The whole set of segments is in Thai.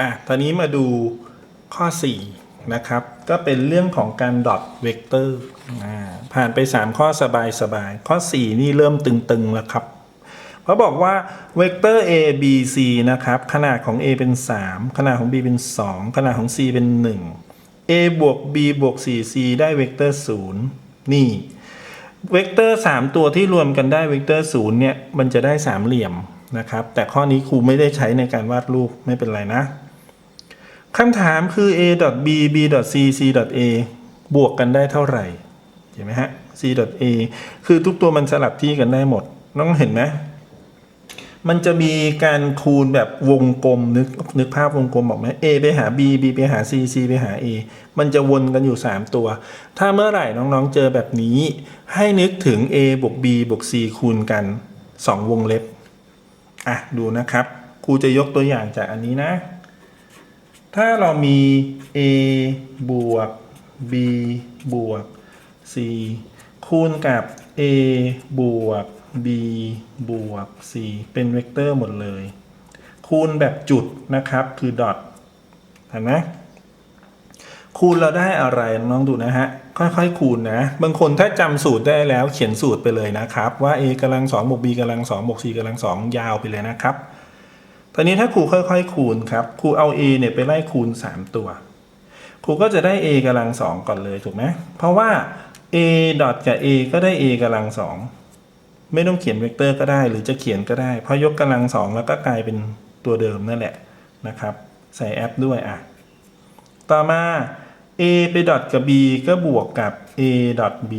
อะตอนนี้มาดูข้อ 4 นะครับ ก็เป็นเรื่องของการดอทเวกเตอร์อ่าผ่านไป 3 ข้อสบายสบายข้อ 4 นี่เริ่มตึง ๆ แล้วครับเขาบอกว่าเวกเตอร์ a b c นะครับ ขนาดของ a เป็น 3 ขนาดของ b เป็น 2 ขนาดของ c เป็น 1 a บวก b บวก 4c ได้เวกเตอร์ 0 นี่เวกเตอร์ 3 ตัวที่รวมกันได้เวกเตอร์ 0 เนี่ย มันจะได้สามเหลี่ยมนะครับ แต่ข้อนี้ครูไม่ได้ใช้ในการวาดรูปไม่เป็นไรนะ คำถามคือ a b b c c a บวกกันได้เท่าไหร่เห็นไหมฮะ c a คือทุกตัวมันสลับที่กันได้หมด น้องเห็นไหมมันจะมีการคูณแบบวงกลมนึกนึกภาพวงกลมบอกไหม A ไปหา B B ไปหา C C ไปหา A มันจะวนกันอยู่ 3 ตัว ถ้าเมื่อไหร่น้องๆเจอแบบนี้ ให้นึกถึง A บวก B บวก C คูณกัน 2 วงเล็บ อะ ดูนะครับครูจะยกตัวอย่างจากอันนี้นะ ถ้าเรามี A บวก B บวก C คูณกับ A บวก B บวก C เป็นเวกเตอร์หมดเลย คูณแบบจุดนะครับคือดอทเห็นไหมคูณเราได้อะไรน้องดูนะฮะ ค่อยๆคูณนะ บางคนถ้าจำสูตรได้แล้วเขียนสูตรไปเลยนะครับ ว่า a กำลังสองบวก b กำลังสองบวก c กำลังสองยาวไปเลยนะครับ อนนี้ถ้าครูค่อยๆ คูณครับ ครูเอา a เนี่ยไปไล่คูณ 3 ตัว ครูก็จะได้ a กำลังสองก่อนเลยถูกไหมเพราะว่า a ดอทกับ a ก็ได้ a กำลังสองไม่ต้องเขียนเวกเตอร์ก็ได้ หรือจะเขียนก็ได้ เพราะยกกำลังสองแล้วก็กลายเป็นตัวเดิมนั่นแหละนะครับ ใส่แอปด้วยอะ ต่อมา a ไปดอทกับ b ก็บวกกับ a ดอท b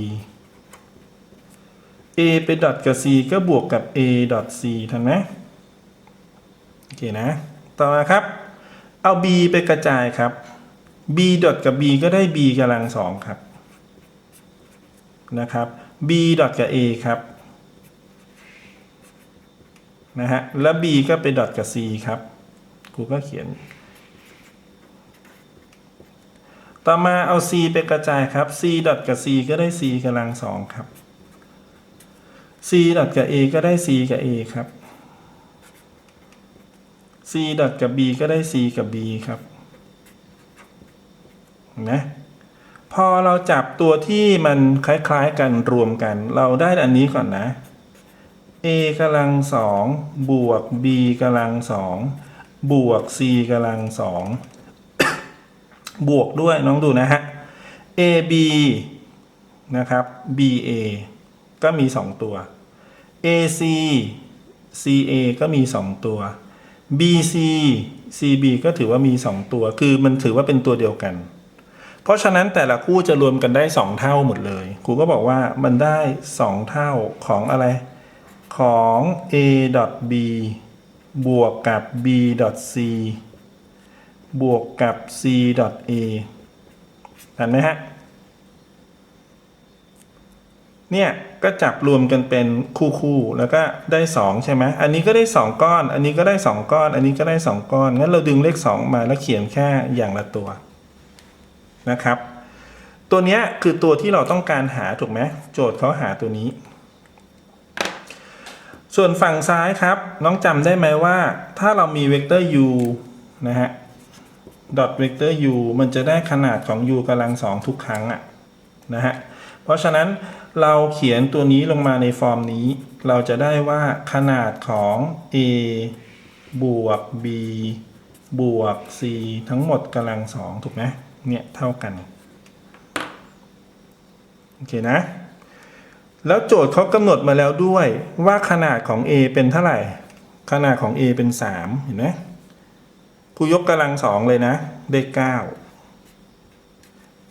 a ไปดอทกับ c ก็บวกกับ a ดอท c ทันไหม เคนะ ต่อมาครับ เอา b ไปกระจายครับ b ดอทกับ b ก็ได้ b กำลังสองครับ นะครับ b ดอทกับ a ครับ นะฮะ แล้ว b ก็ไปดอทกับ c ครับครูก็เขียน ต่อมาเอา c ไปกระจายครับ c ดอทกับ c ก็ได้ c กำลังสองครับ c ดอทกับ a ก็ได้ c กับ a ครับ c ดอทกับ b ก็ได้ c กับ b ครับนไหมพอเราจับตัวที่มันคล้าย ๆ กันรวมกัน เราได้อันนี้ก่อนนะ a กำลังสองบวก b กำลังสองบวก c กำลังสองบวกด้วยน้องดูนะฮะ ab นะครับ ba ก็มี 2 ตัว ac ca ก็มี 2 ตัว bc cb ก็ถือว่ามี 2 ตัว คือมันถือว่าเป็นตัวเดียวกัน เพราะฉะนั้นแต่ละคู่จะรวมกันได้ 2 เท่าหมดเลย ครูก็บอกว่ามันได้ 2 เท่าของอะไร ของ a b บวกกับ b c บวกกับ c a เห็นไหมฮะ เนี่ยก็จับรวมกันเป็นคู่ๆแล้วก็ได้ 2 ใช่ไหมอันนี้ก็ได้ 2 ก้อน อันนี้ก็ได้ 2 ก้อน อันนี้ก็ได้ 2 ก้อน งั้นเราดึงเลข 2 มาแล้วเขียนแค่อย่างละตัวนะครับ ตัวนี้คือตัวที่เราต้องการหาถูกไหมโจทย์เขาหาตัวนี้ ส่วนฝั่งซ้ายครับ น้องจำได้ไหมว่า ถ้าเรามีเวกเตอร์ u นะฮะดอทเวกเตอร์ u มันจะได้ขนาดของ u กำลังสองทุกครั้งอะนะฮะ เพราะฉะนั้นเราเขียนตัวนี้ลงมาในฟอร์มนี้ เราจะได้ว่าขนาดของ a บวก b บวก c ทั้งหมดกำลังสองถูกไหมเนี่ยเท่ากันโอเคนะ แล้วโจทย์เขากำหนดมาแล้วด้วยว่าขนาดของ a เป็นเท่าไหร่ ขนาดของ a เป็น 3 เห็นไหมครูยกกำลังสองเลยนะ ได้เก้า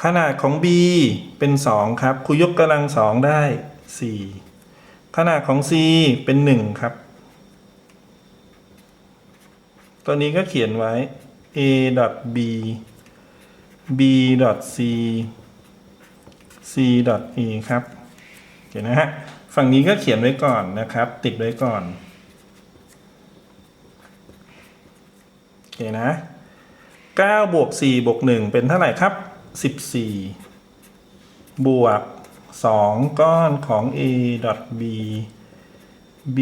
ขนาดของ b เป็น 2 ครับครูยกกำลังสองได้ 4 ขนาดของ c เป็น 1 ครับ ตัวนี้ก็เขียนไว้ a b b c c a ครับเห็นนะฮะ ฝั่งนี้ก็เขียนไว้ก่อนนะครับ ติดไว้ก่อนโอเคนะ9บวก4บวก1เป็นเท่าไหร่ครับ 14 บวก 2 ก้อนของ a b b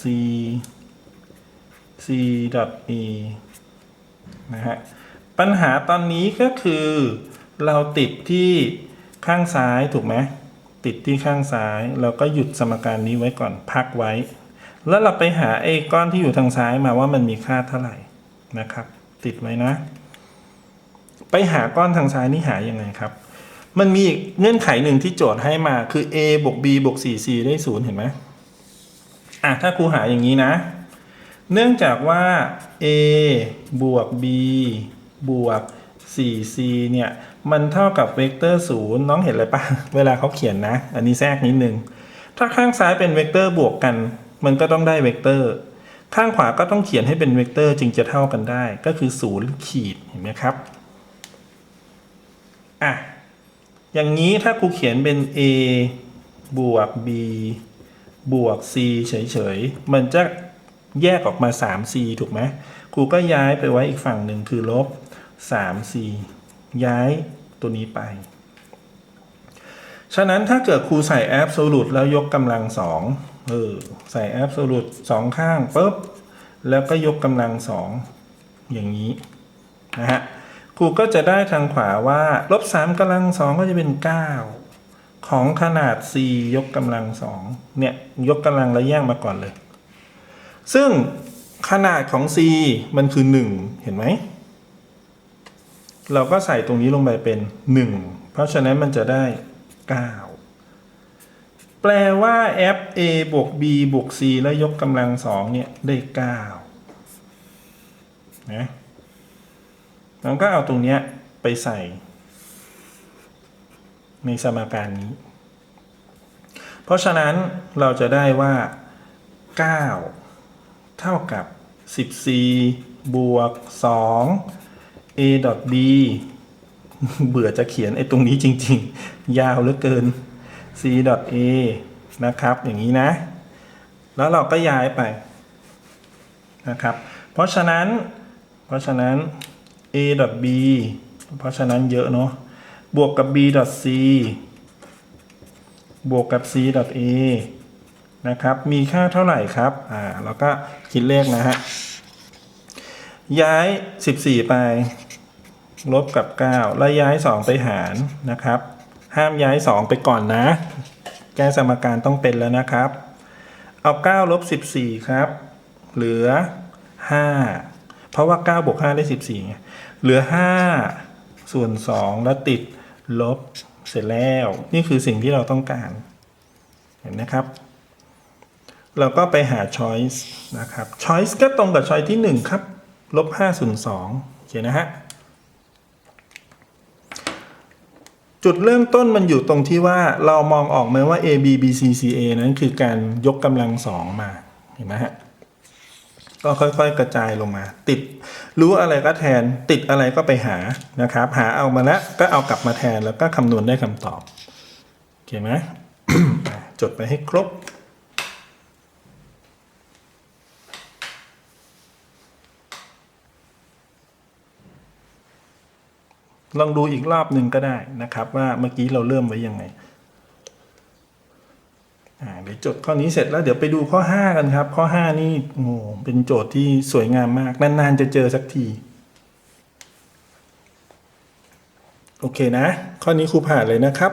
c c a นะฮะ ปัญหาตอนนี้ก็คือเราติดที่ข้างซ้ายถูกไหมติดที่ข้างซ้าย เราก็หยุดสมการนี้ไว้ก่อนพักไว้ แล้วเราไปหาไอ้ก้อนที่อยู่ทางซ้ายมาว่ามันมีค่าเท่าไหร่นะครับ ติดไว้นะ ไปหาก้อนทางซ้ายนี่หายังไงครับ มันมีอีกเงื่อนไขหนึ่งที่โจทย์ให้มาคือ a บวก b บวก 4c ได้ศูนย์เห็นไหมอะถ้าครูหาอย่างนี้นะ เนื่องจากว่า a บวก b บวก 4c เนี่ย มันเท่ากับเวกเตอร์ศูนย์น้องเห็นอะไรปะเวลาเขาเขียนนะ อันนี้แทรกนิดนึง ถ้าข้างซ้ายเป็นเวกเตอร์บวกกัน มันก็ต้องได้เวกเตอร์ ข้างขวาก็ต้องเขียนให้เป็นเวกเตอร์จึงจะเท่ากันได้ ก็คือศูนย์ขีด เห็นไหมครับ อะ อย่างนี้ถ้าครูเขียนเป็น a บวก b บวก c เฉยๆ มันจะแยกออกมา 3c ถูกไหมครูก็ย้ายไปไว้อีกฝั่งหนึ่งคือลบ 3c ย้ายตัวนี้ไป ฉะนั้นถ้าเกิดครูใส่ absolute แล้วยกกำลังสองเออใส่ absolute สองข้างปุ๊บ แล้วก็ยกกำลังสองอย่างนี้ นะฮะ ครูก็จะได้ทางขวาว่าลบสามกำลังสองก็จะเป็นเก้าของขนาด c ยกกำลังสองเนี่ยยกกำลังแล้วแยกมาก่อนเลย ซึ่งขนาดของ c มันคือ 1 เห็นไหม เราก็ใส่ตรงนี้ลงไปเป็น 1 เพราะฉะนั้นมันจะได้ 9 แปลว่า f a บวก b บวก c แล้วยกกำลังสองเนี่ยได้ 9นะ เราก็เอาตรงเนี้ยไปใส่ ในสมการนี้ เพราะฉะนั้นเราจะได้ว่า 9 เท่ากับ 14 บวก 2 a b เบื่อจะเขียนไอ้ตรงนี้จริง ๆ ยาวเหลือเกิน c a นะครับ อย่างนี้นะ แล้วเราก็ย้ายไปนะครับ เพราะฉะนั้น เพราะฉะนั้น a b เพราะฉะนั้นเยอะเนาะบวกกับ b c บวกกับ c a นะครับ มีค่าเท่าไหร่ครับ อ่าเราก็คิดเลขนะฮะ ย้าย 14 ไป ลบกับ 9 แล้วย้าย 2 ไปหารนะครับ ห้ามย้าย 2 ไปก่อนนะ แก้สมการต้องเป็นแล้วนะครับ เอา 9 ลบ 14 ครับ เหลือ 5 เพราะว่า9บวก5ได้ 14ไงเหลือ 5 ส่วน 2 แล้วติดลบเสร็จแล้ว นี่คือสิ่งที่เราต้องการ เห็นนะครับ เราก็ไปหา choice นะครับ choice ก็ตรงกับ choice ที่ 1 ครับลบ5ส่วน2โอเคนะฮะจุดเริ่มต้นมันอยู่ตรงที่ว่าเรามองออกไหมว่า A B B C C A นั้นคือการยกกำลังสองมา เห็นไหมฮะ ก็ค่อย ๆ กระจายลงมา ติดรู้อะไรก็แทน ติดอะไรก็ไปหานะครับ หาเอามาแล้วก็เอากลับมาแทนแล้วก็คำนวณได้คำตอบโอเคไหมจดไปให้ครบลองดูอีกรอบหนึ่งก็ได้นะครับ ว่าเมื่อกี้เราเริ่มไว้ยังไง เดี๋ยวจดข้อนี้เสร็จแล้วเดี๋ยวไปดูข้อ 5 กันครับ ข้อ 5 นี่โอ้โหเป็นโจทย์ที่สวยงามมาก นานๆจะเจอสักที โอเคนะ ข้อนี้ครูผ่านเลยนะครับ